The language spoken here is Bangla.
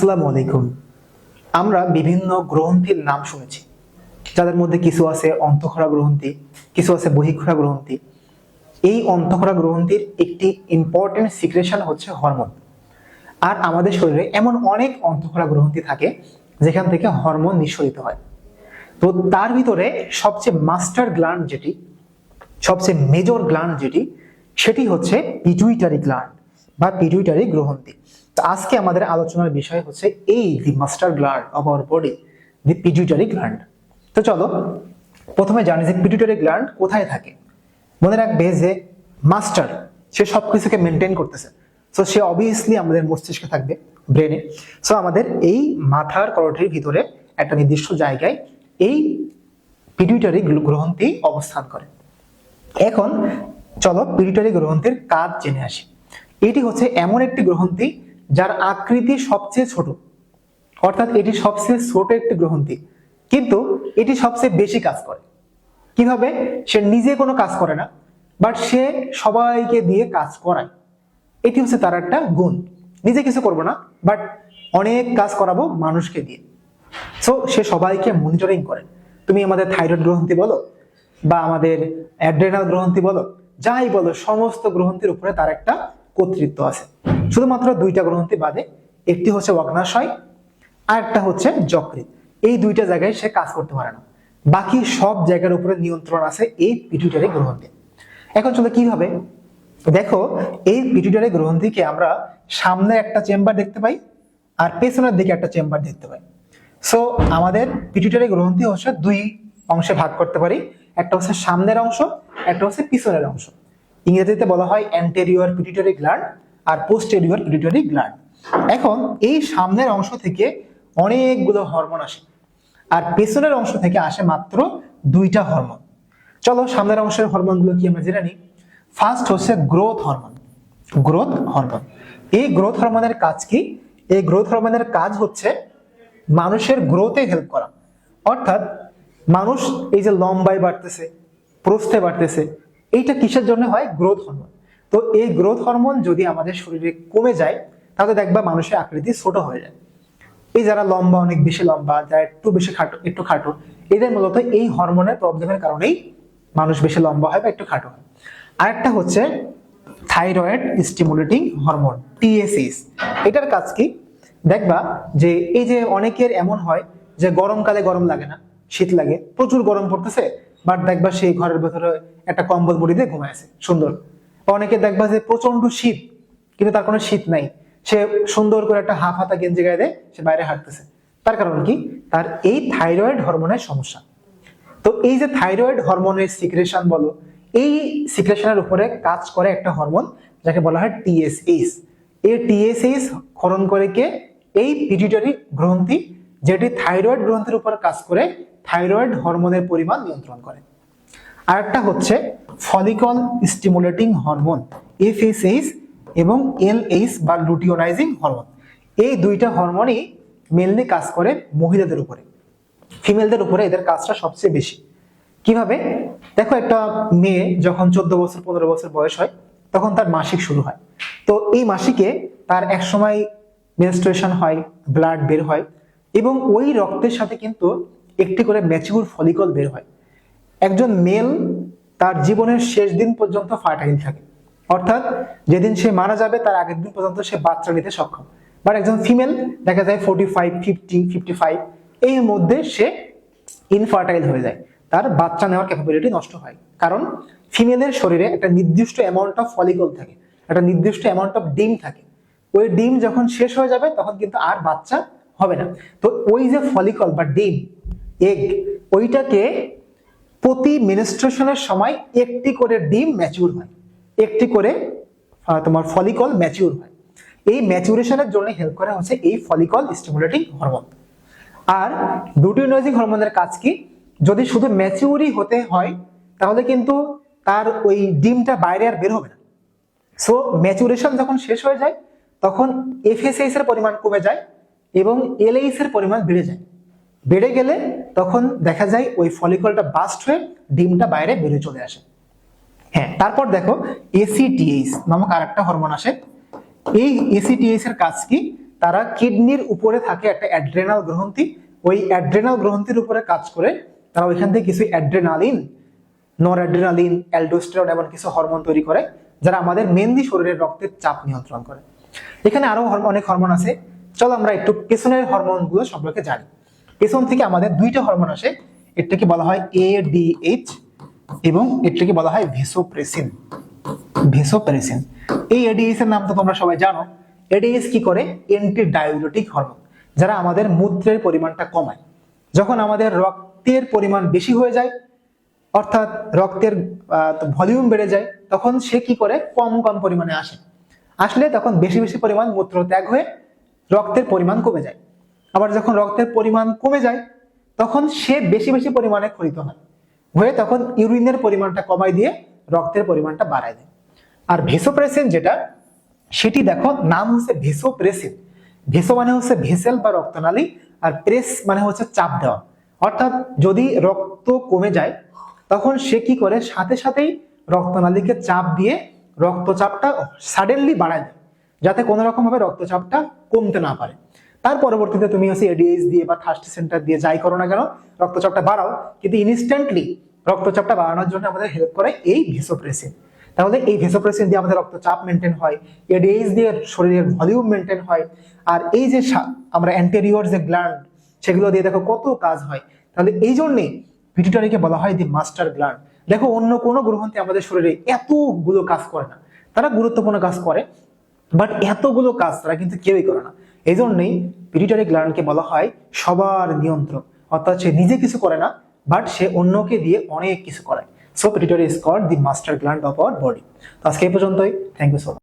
আসসালামু আলাইকুম। আমরা বিভিন্ন গ্রন্থির নাম শুনেছি, যাদের মধ্যে কিছু আছে অন্তঃক্ষরা গ্রন্থি, কিছু আছে বহিঃক্ষরা গ্রন্থি। এই অন্তঃক্ষরা গ্রন্থির একটি ইম্পর্টেন্ট সিক্রেশন হচ্ছে হরমোন আর আমাদের শরীরে এমন অনেক অন্তঃখরা গ্রন্থি থাকে, যেখান থেকে হরমোন নিঃসরিত হয়। তো তার ভিতরে সবচেয়ে মাস্টার গ্ল্যান্ড যেটি, সবচেয়ে মেজর গ্ল্যান্ড যেটি, সেটি হচ্ছে পিটুইটারি গ্ল্যান্ড বা পিটুইটারি গ্রন্থি। আজকে আমাদের আলোচনার বিষয় হচ্ছে এই the master gland of our body the pituitary gland তো চলো, প্রথমে জানি যে পিটুইটারি গ্ল্যান্ড কোথায় থাকে। মনে রাখবে যে মাস্টার সে সবকিছুকে মেনটেন করতেছে। সো সে অবভিয়াসলি আমাদের মস্তিষ্কে থাকবে ব্রেনে সো আমাদের এই মাথার করটির ভিতরে একটা নির্দিষ্ট জায়গায় এই পিটুইটারি গ্রন্থি অবস্থান করে। এখন, চলো পিটুইটারি গ্রন্থির কাজ জেনে আসি। এটি হচ্ছে এমন একটি গ্রন্থি যার আকৃতি সবচেয়ে ছোট। অর্থাৎ এটি সবচেয়ে ছোট একটি গ্রন্থি। কিন্তু এটি সবচেয়ে বেশি কাজ করে। কীভাবে? সে নিজে কোনো কাজ করে না বাট সে সবাইকে দিয়ে কাজ করায়। এটি হচ্ছে তার একটা গুণ। নিজে কিছু করব না বাট অনেক কাজ করাবো মানুষকে দিয়ে। সো সে সবাইকে মনিটরিং করে। তুমি আমাদের থাইরয়েড গ্রন্থি বলো, বা আমাদের অ্যাড্রেনাল গ্রন্থি বলো, যাই বলো, সমস্ত গ্রন্থির উপরে তার একটা কর্তৃত্ব আছে। শুধুমাত্র দুইটা গ্রন্থি বাদে একটি হচ্ছে অগ্নাশয় আর একটা হচ্ছে যকৃত এই দুইটা জায়গায় সে কাজ করতে পারে না। বাকি সব জায়গার উপরে নিয়ন্ত্রণ আছে এই পিটুইটারি গ্রন্থি। এখন চলো কীভাবে দেখো, এই পিটুইটারি গ্রন্থিকে আমরা সামনে একটা চেম্বার দেখতে পাই আর পেছনের দিকে একটা চেম্বার দেখতে পাই। সো আমাদের পিটুইটারি গ্রন্থি হচ্ছে দুই অংশে ভাগ করতে পারি। একটা হচ্ছে সামনের অংশ, একটা হচ্ছে পিছনের অংশ। ইংরেজিতে বলা হয় অ্যান্টেরিয়র পিটুইটারি গ্ল্যান্ড আর পোস্টেরিয়র পিটুইটারি গ্ল্যান্ড এখন এই সামনের অংশ থেকে অনেকগুলো হরমোন আসে আর পেছনের অংশ থেকে আসে মাত্র দুইটা হরমোন চলো সামনের অংশের হরমোনগুলো কি আমরা জেনে নিই? ফার্স্ট হচ্ছে গ্রোথ হরমোন গ্রোথ হরমোন এই গ্রোথ হরমোনের কাজ কি? এই গ্রোথ হরমোনের কাজ হচ্ছে মানুষের গ্রোথে হেল্প করা। অর্থাৎ মানুষ এই যে লম্বায় বাড়তেছে, প্রস্থে বাড়তেছে এইটা কিসের জন্য হয়? গ্রোথ হরমোন তো এই গ্রোথ হরমোন যদি আমাদের শরীরে কমে যায়, তাহলে দেখবা মানুষের আকৃতি ছোট হয়ে যায়। এই যারা লম্বা, অনেক বেশি লম্বা, যারা একটু বেশি খাটো, একটু খাটো, এদের মূলত এই হরমোনের প্রবলেমের কারণেই মানুষ বেশি লম্বা হয় বা একটু খাটো হয়। আরেকটা হচ্ছে থাইরয়েড স্টিমুলেটিং হরমোন টিএসএস এটার কাজ কি? দেখবা যে এই যে অনেকের এমন হয় যে গরমকালে গরম লাগে না, শীত লাগে, প্রচুর গরম পড়তেছে বাট দেখবা সেই ঘরের ভেতরে একটা কম্বল মুড়ি দিয়ে ঘুমায় আছে। সুন্দর। অনেকে দেখবা যে প্রচণ্ড শীত, কিন্তু তার কোনো শীত নাই। সে সুন্দর করে একটা হাফ হাতা গেঞ্জি গায়ে দেয় সে বাইরে হাঁটতেছে। তার কারণ কি? তার এই থাইরয়েড হরমোনের সমস্যা। তো এই যে থাইরয়েড হরমোনের সিক্রেশন বলো, এই সিক্রেশনের উপরে কাজ করে একটা হরমোন যাকে বলা হয় টিএসএইচ এই টিএসএইচ খরণ করে কে? এই পিটিউটারি গ্রন্থি যেটি থাইরয়েড গ্রন্থির উপর কাজ করে থাইরয়েড হরমোনের পরিমাণ নিয়ন্ত্রণ করে। আরেকটা হচ্ছে ফলিকল স্টিমুলেটিং হরমোন এফএসএইচ এবং এলএইচ বা লুটিওনাইজিং হরমোন এই দুইটা হরমোনই মেনলি কাজ করে মহিলাদের উপরে। ফিমেলদের উপরে এদের কাজটা সবচেয়ে বেশি। কীভাবে? দেখো একটা মেয়ে যখন চোদ্দ বছর, পনেরো বছর বয়স হয়, তখন তার মাসিক শুরু হয়। তো এই মাসিকে তার এক সময় মেনস্ট্রুয়েশন হয় ব্লাড বের হয় এবং ওই রক্তের সাথে কিন্তু একটি করে ম্যাচিউর ফলিকল বের হয়। একজন মেল তার জীবনের শেষ দিন পর্যন্ত ফার্টাইল থাকে। অর্থাৎ যেদিন সে মারা যাবে, তার আগের দিন পর্যন্ত সে বাচ্চা নিতে সক্ষম। বাট একজন ফিমেল দেখা যায় forty five fifty fifty five এই মধ্যে সে ইনফার্টাইল হয়ে যায়। তার বাচ্চা নেওয়ার ক্যাপাবিলিটি নষ্ট হয়। কারণ ফিমেলের শরীরে একটা নির্দিষ্ট অ্যামাউন্ট অফ ফলিকল থাকে। একটা নির্দিষ্ট অ্যামাউন্ট অফ ডিম থাকে। ওই ডিম যখন শেষ হয়ে যাবে, তখন কিন্তু আর বাচ্চা হবে না। তো ওই যে ফলিকল বা ডিম এগ ওইটাকে প্রতি মিনিস্ট্রেশনের সময় একটি করে ডিম ম্যাচিউর হয়। একটি করে তোমার ফলিকল ম্যাচিউর হয়। এই ম্যাচুরেশনের জন্য হেল্প করা হচ্ছে এই ফলিকল স্টিমুলেটিং হরমোন আর লুটিনোজিং হরমোনের কাজ কি? যদি শুধু ম্যাচিউরই হতে হয়, তাহলে কিন্তু তার ওই ডিমটা বাইরে আর বের হবে না। সো ম্যাচুরেশন যখন শেষ হয়ে যায়, তখন এফএসএইচ এর পরিমাণ কমে যায় এবং এলএইচ এর পরিমাণ বেড়ে যায়। বেড়ে গেলে তখন দেখা যায় ওই ফলিকলটা বাস্ট হয়ে ডিমটা বাইরে বেরিয়ে চলে আসে। হ্যাঁ তারপর দেখো এসিটিএইচ নামক আরেকটা হরমোন আসে। এই এসিটিএইচ এর কাজ কি? তারা কিডনির উপরে থাকে একটা অ্যাড্রেনাল গ্রন্থি। ওই অ্যাড্রেনাল গ্রন্থির উপরে কাজ করে। তারা ওইখান থেকে কিছু অ্যাড্রেনালিন নর অ্যাড্রেনালিন অ্যালডোস্টেরন এমন কিছু হরমোন তৈরি করে, যারা আমাদের মেনলি শরীরের রক্তের চাপ নিয়ন্ত্রণ করে। এখানে আরও অনেক হরমোন আছে। চলো আমরা একটু পেছনের হরমোনগুলো সম্পর্কে জানি। পেছন থেকে আমাদের দুইটা হরমোন আসে। এটাকে বলা হয় এডিএইচ এবং এটাকে বলা হয় ভেসোপ্রেসিন। ভেসোপ্রেসিন। এই এডিএইচ এর নাম তো তোমরা সবাই জানো। এডিএইচ কি করে? অ্যান্টি ডায়াবেটিক হরমোন যারা আমাদের মূত্রের পরিমাণটা কমায়। যখন আমাদের রক্তের পরিমাণ বেশি হয়ে যায়, অর্থাৎ রক্তের ভলিউম বেড়ে যায়, তখন সে কি করে? কম কম পরিমাণে আসে। আসলে তখন বেশি বেশি পরিমাণ মূত্র ত্যাগ হয়ে রক্তের পরিমাণ কমে যায়। আবার যখন রক্তের পরিমাণ কমে যায়, তখন সে বেশি বেশি পরিমাণে ক্ষরিত হয়। হয়ে তখন ইউরিনের পরিমাণটা কমাই দিয়ে রক্তের পরিমাণটা বাড়ায় দেয়। আর ভেসোপ্রেসিন যেটা, সেটি দেখো, নাম হচ্ছে ভেসোপ্রেসিন। ভেসো মানে হচ্ছে ভেসেল বা রক্তনালী, আর প্রেস মানে হচ্ছে চাপ দেওয়া। অর্থাৎ যদি রক্ত কমে যায়, তখন সে কি করে? সাথে সাথেই রক্তনালীকে চাপ দিয়ে রক্তচাপটা সাডেনলি বাড়ায় দেয়, যাতে কোনো রকম ভাবে রক্তচাপটা কমতে না পারে। তার পরবর্তীতে তুমি হচ্ছে এডিএইচ দিয়ে বা থার্স্ট সেন্টার দিয়ে যাই করো না কেন, রক্তচাপটা বাড়াও, কিন্তু ইনস্ট্যান্টলি রক্তচাপটা বাড়ানোর জন্য আমাদের হেল্প করে এই ভেসোপ্রেসিন তাহলে এই ভেসোপ্রেসিন দিয়ে আমাদের রক্তচাপ মেনটেন হয় এডিএইচ দিয়ে শরীরের ভলিউম মেনটেন হয়, আর এই যে আমরা অ্যান্টেরিয়র যে গ্ল্যান্ড সেগুলো দিয়ে দেখো কত কাজ হয়। তাহলে এই জন্যে পিটুটারিকে বলা হয় দি মাস্টার গ্ল্যান্ড দেখো, অন্য কোনো গ্রহণতে আমাদের শরীরে এতগুলো কাজ করে না। তারা গুরুত্বপূর্ণ কাজ করে বাট এতগুলো কাজ তারা কিন্তু কেউই করে না। এই জন্যই পিরিটারি গ্ল্যান্ডকে বলা হয় সবার নিয়ন্ত্রক। অর্থাৎ সে নিজে কিছু করে না বাট সে অন্যকে দিয়ে অনেক কিছু করে। So pituitary is called the master gland of our body তো আজকে এই পর্যন্তই। Thank you so